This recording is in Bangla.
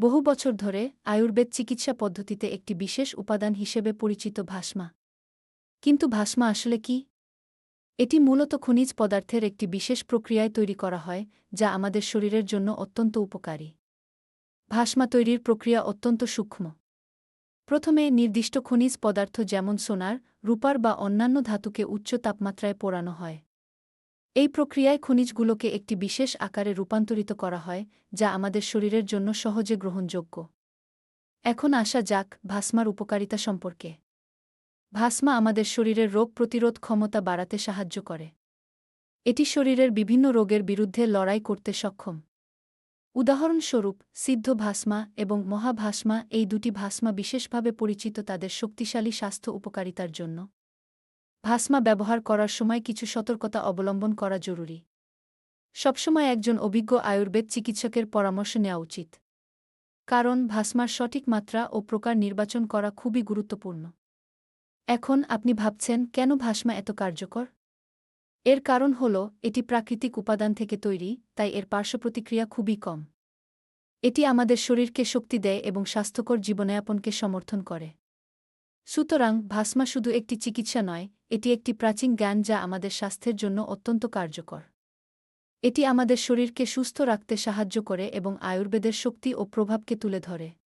বহু বছর ধরে আয়ুর্বেদ চিকিৎসা পদ্ধতিতে একটি বিশেষ উপাদান হিসেবে পরিচিত ভাস্মা। কিন্তু ভাস্মা আসলে কি? এটি মূলত খনিজ পদার্থের একটি বিশেষ প্রক্রিয়ায় তৈরি করা হয়, যা আমাদের শরীরের জন্য অত্যন্ত উপকারী। ভাস্মা তৈরির প্রক্রিয়া অত্যন্ত সূক্ষ্ম। প্রথমে নির্দিষ্ট খনিজ পদার্থ যেমন সোনার, রূপার বা অন্যান্য ধাতুকে উচ্চ তাপমাত্রায় পোড়ানো হয়। এই প্রক্রিয়ায় খনিজগুলোকে একটি বিশেষ আকারে রূপান্তরিত করা হয়, যা আমাদের শরীরের জন্য সহজে গ্রহণযোগ্য। এখন আসা যাক ভাস্মার উপকারিতা সম্পর্কে। ভাস্মা আমাদের শরীরের রোগ প্রতিরোধ ক্ষমতা বাড়াতে সাহায্য করে। এটি শরীরের বিভিন্ন রোগের বিরুদ্ধে লড়াই করতে সক্ষম। উদাহরণস্বরূপ, সিদ্ধ ভাস্মা এবং মহাভাস্মা এই দুটি ভাস্মা বিশেষভাবে পরিচিত তাদের শক্তিশালী স্বাস্থ্য উপকারিতার জন্য। ভাস্মা ব্যবহার করার সময় কিছু সতর্কতা অবলম্বন করা জরুরি। সবসময় একজন অভিজ্ঞ আয়ুর্বেদ চিকিৎসকের পরামর্শ নেওয়া উচিত। কারণ ভাস্মার সঠিক মাত্রা ও প্রকার নির্বাচন করা খুবই গুরুত্বপূর্ণ। এখন আপনি ভাবছেন, কেন ভাস্মা এত কার্যকর? এর কারণ হল, এটি প্রাকৃতিক উপাদান থেকে তৈরি, তাই এর পার্শ্বপ্রতিক্রিয়া খুবই কম। এটি আমাদের শরীরকে শক্তি দেয় এবং স্বাস্থ্যকর জীবনযাপনকে সমর্থন করে। সুতরাং ভাস্মা শুধু একটি চিকিৎসা নয় এটি একটি প্রাচীন জ্ঞান যা আমাদের স্বাস্থ্যের জন্য অত্যন্ত কার্যকর। এটি আমাদের শরীরকে সুস্থ রাখতে সাহায্য করে এবং আয়ুর্বেদের শক্তি ও প্রভাবকে তুলে ধরে।